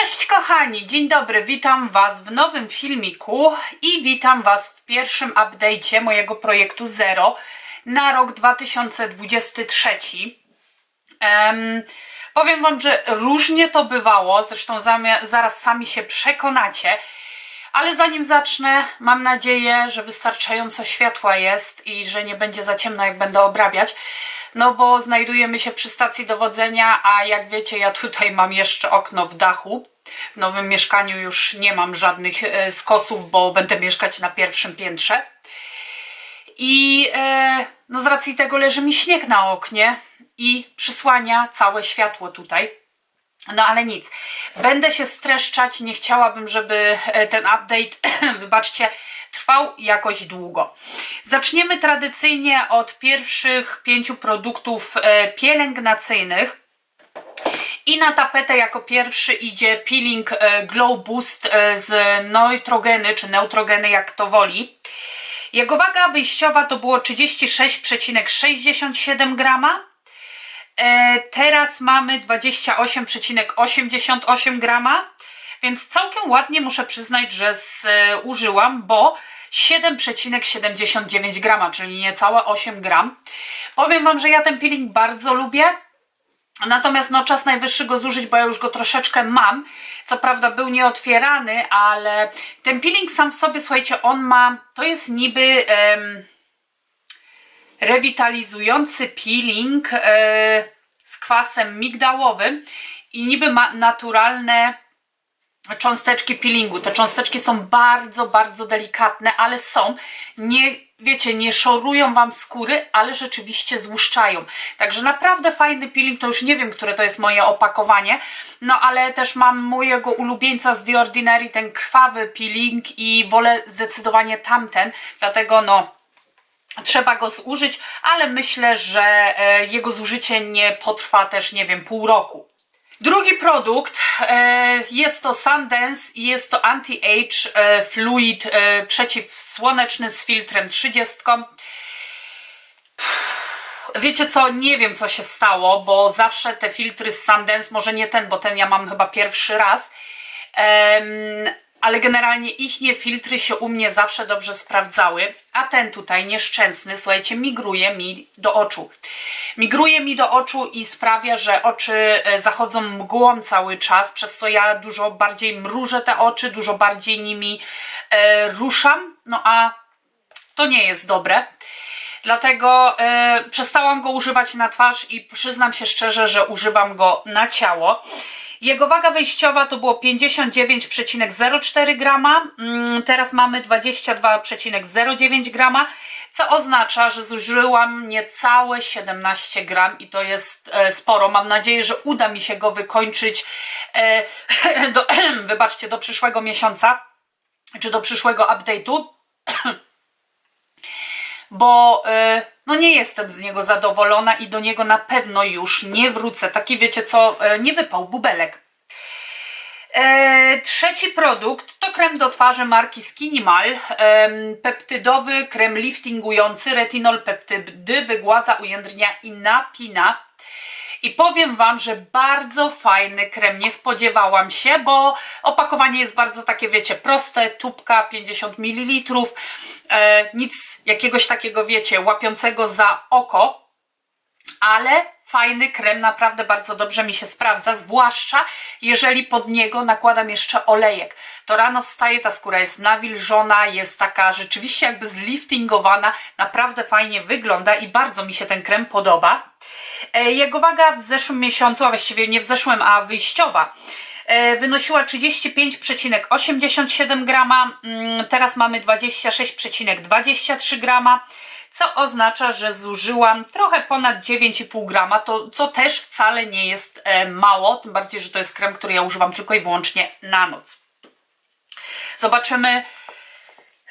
Cześć kochani, dzień dobry, witam Was w nowym filmiku i witam Was w pierwszym update'cie mojego projektu Zero na rok 2023. Em, powiem Wam, że różnie to bywało, zresztą zaraz sami się przekonacie, ale zanim zacznę, mam nadzieję, że wystarczająco światła jest i że nie będzie za ciemno, jak będę obrabiać. No bo znajdujemy się przy stacji dowodzenia, a jak wiecie, ja tutaj mam jeszcze okno w dachu. W nowym mieszkaniu już nie mam żadnych e, skosów, bo będę mieszkać na pierwszym piętrze. I e, no z racji tego leży mi śnieg na oknie i przysłania całe światło tutaj. No ale nic. Będę się streszczać. Nie chciałabym, żeby e, ten update, wybaczcie, trwał jakoś długo. Zaczniemy tradycyjnie od pierwszych pięciu produktów e, pielęgnacyjnych. I na tapetę jako pierwszy idzie peeling e, Glow Boost e, z neutrogeny, czy neutrogeny jak to woli. Jego waga wyjściowa to było 36,67 grama. Teraz mamy 28,88 grama, więc całkiem ładnie muszę przyznać, że zużyłam, bo 7,79 grama, czyli niecałe 8 gram. Powiem Wam, że ja ten peeling bardzo lubię. Natomiast no, czas najwyższy go zużyć, bo ja już go troszeczkę mam. Co prawda był nieotwierany, ale ten peeling sam w sobie, słuchajcie, on ma, to jest niby em, rewitalizujący peeling e, z kwasem migdałowym i niby ma naturalne cząsteczki peelingu. Te cząsteczki są bardzo, bardzo delikatne, ale są. Nie, wiecie, nie szorują Wam skóry, ale rzeczywiście złuszczają. Także naprawdę fajny peeling, to już nie wiem, które to jest moje opakowanie, no ale też mam mojego ulubieńca z The Ordinary, ten krwawy peeling i wolę zdecydowanie tamten, dlatego no trzeba go zużyć, ale myślę, że e, jego zużycie nie potrwa też, nie wiem, pół roku. Drugi produkt e, jest to Sundance i jest to Anti-Age e, Fluid e, przeciwsłoneczny z filtrem 30. Wiecie co, nie wiem co się stało, bo zawsze te filtry z Sundance, może nie ten, bo ten ja mam chyba pierwszy raz, ale generalnie ich nie filtry się u mnie zawsze dobrze sprawdzały, a ten tutaj nieszczęsny, słuchajcie, migruje mi do oczu. Migruje mi do oczu i sprawia, że oczy e, zachodzą mgłą cały czas, przez co ja dużo bardziej mrużę te oczy, dużo bardziej nimi e, ruszam, no a to nie jest dobre. Dlatego e, przestałam go używać na twarz i przyznam się szczerze, że używam go na ciało. Jego waga wejściowa to było 59,04 grama, mm, teraz mamy 22,09 grama, co oznacza, że zużyłam niecałe 17 gram i to jest e, sporo. Mam nadzieję, że uda mi się go wykończyć e, do, wybaczcie, do przyszłego miesiąca, czy do przyszłego update'u bo y, no nie jestem z niego zadowolona i do niego na pewno już nie wrócę. Taki wiecie co, y, nie wypał bubelek. E, trzeci produkt to krem do twarzy marki Skinimal. Em, peptydowy krem liftingujący, retinol peptydy, wygładza, ujędrnia i napina. I powiem Wam, że bardzo fajny krem, nie spodziewałam się, bo opakowanie jest bardzo takie, wiecie, proste, tubka 50 ml, e, nic jakiegoś takiego, wiecie, łapiącego za oko, ale fajny krem, naprawdę bardzo dobrze mi się sprawdza, zwłaszcza jeżeli pod niego nakładam jeszcze olejek. To rano wstaje, ta skóra jest nawilżona, jest taka rzeczywiście jakby zliftingowana, naprawdę fajnie wygląda i bardzo mi się ten krem podoba. E, Jego waga w zeszłym miesiącu, a właściwie nie w zeszłym, a wyjściowa, e, wynosiła 35,87 grama, mm, teraz mamy 26,23 grama, co oznacza, że zużyłam trochę ponad 9,5 grama, to, co też wcale nie jest e, mało, tym bardziej, że to jest krem, który ja używam tylko i wyłącznie na noc. Zobaczymy,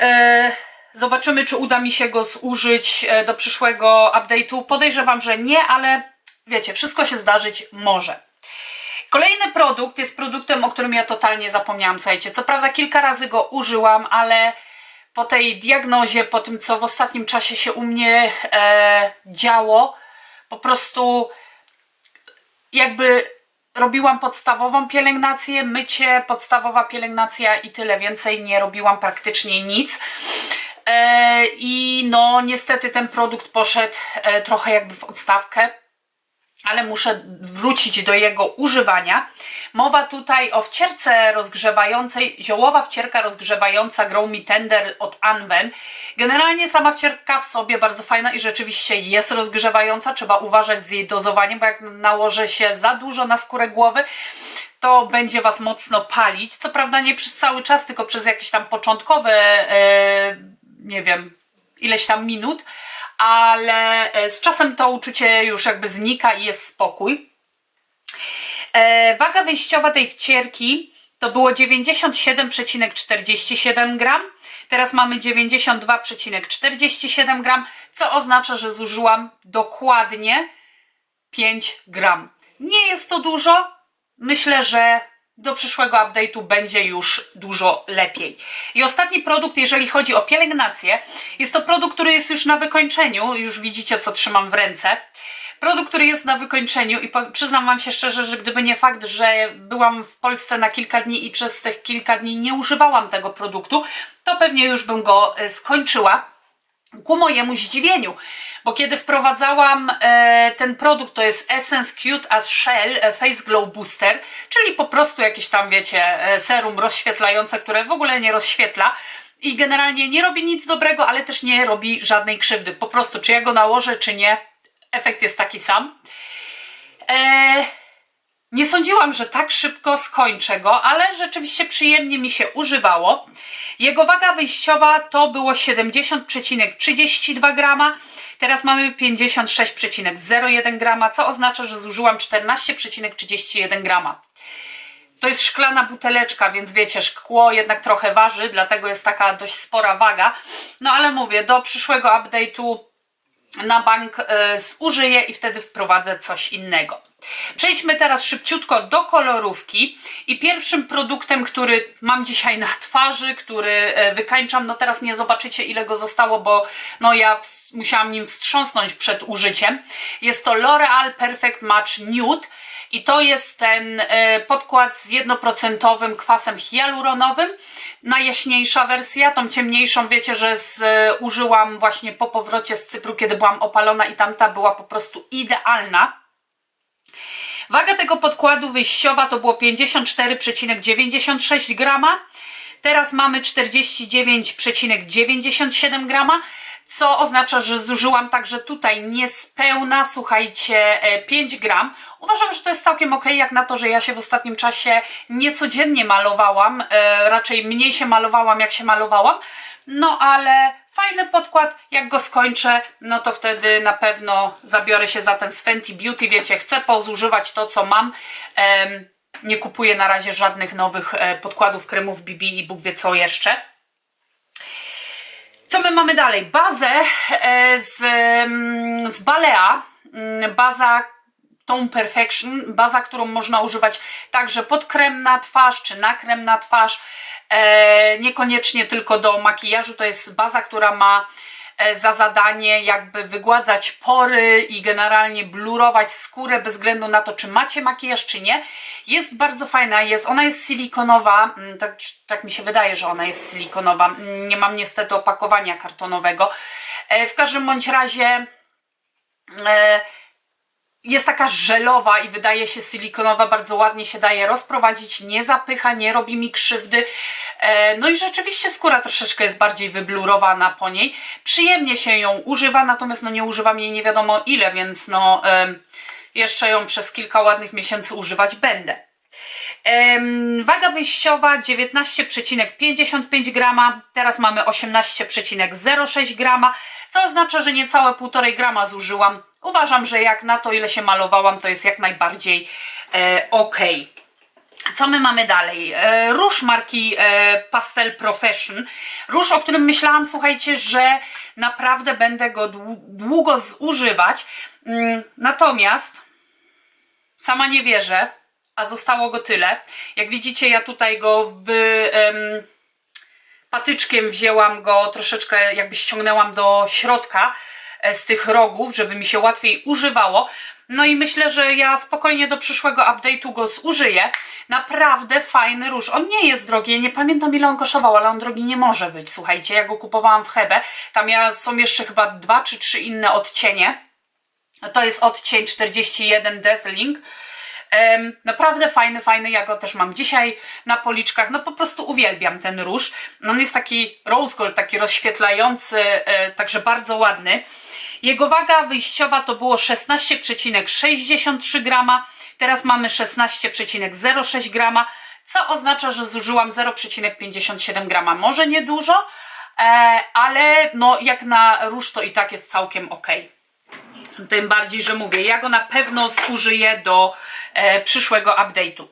e, zobaczymy, czy uda mi się go zużyć e, do przyszłego update'u. Podejrzewam, że nie, ale wiecie, wszystko się zdarzyć może. Kolejny produkt jest produktem, o którym ja totalnie zapomniałam, słuchajcie. Co prawda kilka razy go użyłam, ale po tej diagnozie, po tym co w ostatnim czasie się u mnie e, działo, po prostu jakby robiłam podstawową pielęgnację, mycie, podstawowa pielęgnacja i tyle więcej. Nie robiłam praktycznie nic. E, I no, niestety ten produkt poszedł e, trochę jakby w odstawkę ale muszę wrócić do jego używania. Mowa tutaj o wcierce rozgrzewającej, ziołowa wcierka rozgrzewająca Grow Me Tender od Anwen. Generalnie sama wcierka w sobie bardzo fajna i rzeczywiście jest rozgrzewająca. Trzeba uważać z jej dozowaniem, bo jak nałoży się za dużo na skórę głowy, to będzie Was mocno palić. Co prawda nie przez cały czas, tylko przez jakieś tam początkowe, e, nie wiem, ileś tam minut, ale e, z czasem to uczucie już jakby znika i jest spokój. E, waga wyjściowa tej wcierki to było 97,47 gram. Teraz mamy 92,47 gram, co oznacza, że zużyłam dokładnie 5 gram. Nie jest to dużo. Myślę, że do przyszłego update'u będzie już dużo lepiej. I ostatni produkt, jeżeli chodzi o pielęgnację, jest to produkt, który jest już na wykończeniu. Już widzicie, co trzymam w ręce. Produkt, który jest na wykończeniu i przyznam Wam się szczerze, że gdyby nie fakt, że byłam w Polsce na kilka dni i przez tych kilka dni nie używałam tego produktu, to pewnie już bym go e, skończyła. Ku mojemu zdziwieniu, bo kiedy wprowadzałam e, ten produkt, to jest Essence Cute as Shell e, Face Glow Booster, czyli po prostu jakieś tam, wiecie, e, serum rozświetlające, które w ogóle nie rozświetla i generalnie nie robi nic dobrego, ale też nie robi żadnej krzywdy. Po prostu, czy ja go nałożę, czy nie, efekt jest taki sam. E, nie sądziłam, że tak szybko skończę go, ale rzeczywiście przyjemnie mi się używało. Jego waga wyjściowa to było 70,32 grama. Teraz mamy 56,01 grama, co oznacza, że zużyłam 14,31 grama. To jest szklana buteleczka, więc wiecie, szkło jednak trochę waży, dlatego jest taka dość spora waga. No ale mówię, do przyszłego update'u na bank y, zużyję i wtedy wprowadzę coś innego. Przejdźmy teraz szybciutko do kolorówki i pierwszym produktem, który mam dzisiaj na twarzy, który e, wykańczam, no teraz nie zobaczycie ile go zostało, bo no ja musiałam nim wstrząsnąć przed użyciem. Jest to L'Oreal Perfect Match Nude i to jest ten e, podkład z jednoprocentowym kwasem hialuronowym. Najjaśniejsza wersja, tą ciemniejszą wiecie, że e, użyłam właśnie po powrocie z Cypru, kiedy byłam opalona i tamta była po prostu idealna. Waga tego podkładu wyjściowa to było 54,96 grama. Teraz mamy 49,97 grama, co oznacza, że zużyłam także tutaj niespełna, słuchajcie, 5 e, gram. Uważam, że to jest całkiem ok, jak na to, że ja się w ostatnim czasie niecodziennie malowałam, e, raczej mniej się malowałam, jak się malowałam, no ale fajny podkład, jak go skończę, no to wtedy na pewno zabiorę się za ten Fenty Beauty, wiecie, chcę pozużywać to, co mam, nie kupuję na razie żadnych nowych e, podkładów, kremów BB i Bóg wie co jeszcze. Co my mamy dalej? Bazę e, z, z Balea, mm, baza Tone Perfection, baza, którą można używać także pod krem na twarz, czy na krem na twarz, e, niekoniecznie tylko do makijażu, to jest baza, która ma e, za zadanie jakby wygładzać pory i generalnie blurować skórę bez względu na to, czy macie makijaż, czy nie. Jest bardzo fajna, jest, ona jest silikonowa, mm, tak, tak mi się wydaje, że ona jest silikonowa. Mm, nie mam niestety opakowania kartonowego. E, w każdym bądź razie e, jest taka żelowa i wydaje się silikonowa, bardzo ładnie się daje rozprowadzić, nie zapycha, nie robi mi krzywdy. E, no i rzeczywiście skóra troszeczkę jest bardziej wyblurowana po niej. Przyjemnie się ją używa, natomiast no nie używam jej nie wiadomo ile, więc no jeszcze ją przez kilka ładnych miesięcy używać będę. Waga wyjściowa 19,55 grama, teraz mamy 18,06 grama, co oznacza, że niecałe 1,5 grama zużyłam. Uważam, że jak na to, ile się malowałam, to jest jak najbardziej e, ok. Co my mamy dalej? E, róż marki e, Pastel Profession. Róż, o którym myślałam, słuchajcie, że naprawdę będę go długo zużywać. Mm, natomiast sama nie wierzę, a zostało go tyle. Jak widzicie, ja tutaj go w... patyczkiem wzięłam go, troszeczkę jakby ściągnęłam do środka z tych rogów, żeby mi się łatwiej używało. No i myślę, że ja spokojnie do przyszłego update'u go zużyję. Naprawdę fajny róż. On nie jest drogi, nie pamiętam ile on kosztował, ale on drogi nie może być. Słuchajcie, ja go kupowałam w Hebe. Tam ja, są jeszcze chyba dwa czy trzy inne odcienie. To jest odcień 41 Dazzling. Naprawdę fajny, fajny, ja go też mam dzisiaj na policzkach, no po prostu uwielbiam ten róż. On jest taki rose gold, taki rozświetlający, e, także bardzo ładny. Jego waga wyjściowa to było 16,63 grama, teraz mamy 16,06 grama, co oznacza, że zużyłam 0,57 grama. Może niedużo, e, ale no jak na róż to i tak jest całkiem ok. Tym bardziej, że mówię, ja go na pewno zużyję do e, przyszłego update'u.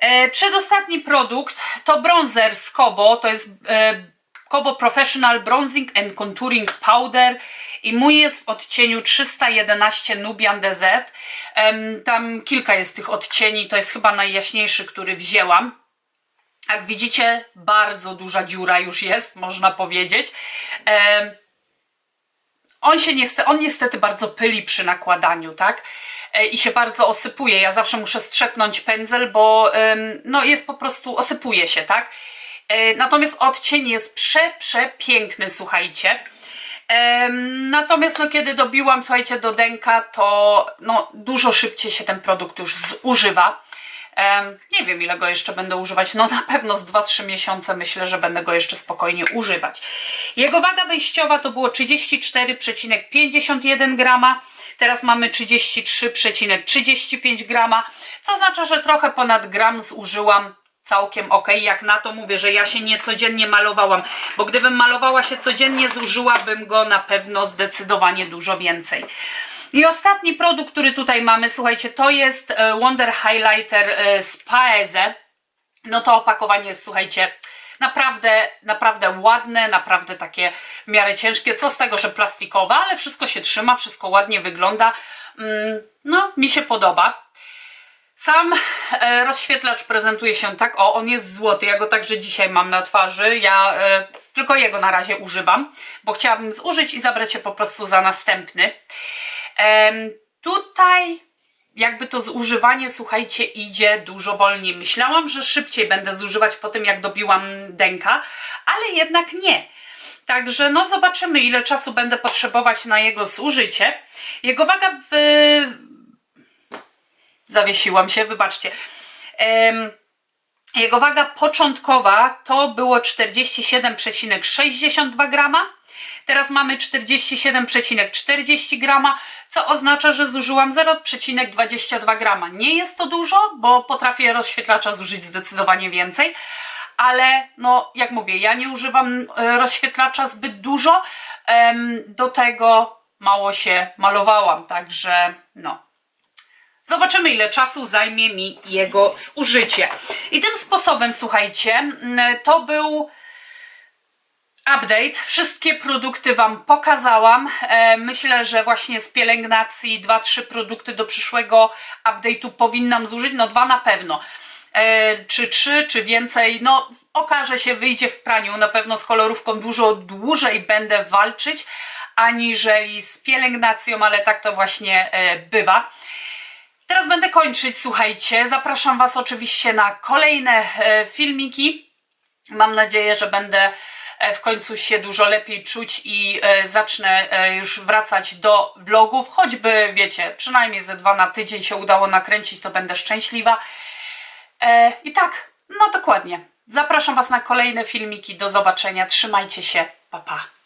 E, przedostatni produkt to bronzer z Kobo, to jest e, Kobo Professional Bronzing and Contouring Powder i mój jest w odcieniu 311 Nubian DZ. Tam kilka jest tych odcieni, to jest chyba najjaśniejszy, który wzięłam. Jak widzicie, bardzo duża dziura już jest, można powiedzieć. On się niestety, on niestety bardzo pyli przy nakładaniu, tak? E, I się bardzo osypuje. Ja zawsze muszę strzepnąć pędzel, bo no jest po prostu, osypuje się, tak? E, natomiast odcień jest prze, przepiękny, słuchajcie. Natomiast no, kiedy dobiłam, słuchajcie, do denka, to no, dużo szybciej się ten produkt już zużywa. Nie wiem, ile go jeszcze będę używać. No na pewno z 2-3 miesiące myślę, że będę go jeszcze spokojnie używać. Jego waga wyjściowa to było 34,51 grama. Teraz mamy 33,35 grama, co oznacza, że trochę ponad gram zużyłam całkiem ok. Jak na to mówię, że ja się nie codziennie malowałam, bo gdybym malowała się codziennie, zużyłabym go na pewno zdecydowanie dużo więcej. I ostatni produkt, który tutaj mamy, słuchajcie, to jest e, Wonder Highlighter e, z Paeze. No to opakowanie jest, słuchajcie, naprawdę, naprawdę ładne, naprawdę takie w miarę ciężkie. Co z tego, że plastikowe, ale wszystko się trzyma, wszystko ładnie wygląda. Mm, No, mi się podoba. Sam e, rozświetlacz prezentuje się tak, o, on jest złoty, ja go także dzisiaj mam na twarzy, ja tylko jego na razie używam, bo chciałabym zużyć i zabrać się po prostu za następny. Tutaj jakby to zużywanie, słuchajcie, idzie dużo wolniej. Myślałam, że szybciej będę zużywać po tym, jak dobiłam denka, ale jednak nie. Także no zobaczymy, ile czasu będę potrzebować na jego zużycie. Jego waga w... Zawiesiłam się, wybaczcie. Jego waga początkowa to było 47,62 grama. Teraz mamy 47,40 grama, co oznacza, że zużyłam 0,22 grama. Nie jest to dużo, bo potrafię rozświetlacza zużyć zdecydowanie więcej, ale no jak mówię, ja nie używam e, rozświetlacza zbyt dużo, do tego mało się malowałam, także no. Zobaczymy, ile czasu zajmie mi jego zużycie. I tym sposobem, słuchajcie, to był update. Wszystkie produkty Wam pokazałam. E, myślę, że właśnie z pielęgnacji 2-3 produkty do przyszłego update'u powinnam zużyć. No dwa na pewno. E, czy trzy, czy więcej, no okaże się, wyjdzie w praniu. Na pewno z kolorówką dużo dłużej będę walczyć, aniżeli z pielęgnacją, ale tak to właśnie e, bywa. Teraz będę kończyć, słuchajcie. Zapraszam Was oczywiście na kolejne filmiki. Mam nadzieję, że będę w końcu się dużo lepiej czuć i e, zacznę e, już wracać do vlogów. Choćby, wiecie, przynajmniej ze dwa na tydzień się udało nakręcić, to będę szczęśliwa. E, I tak, no dokładnie. Zapraszam Was na kolejne filmiki. Do zobaczenia. Trzymajcie się. Pa, pa.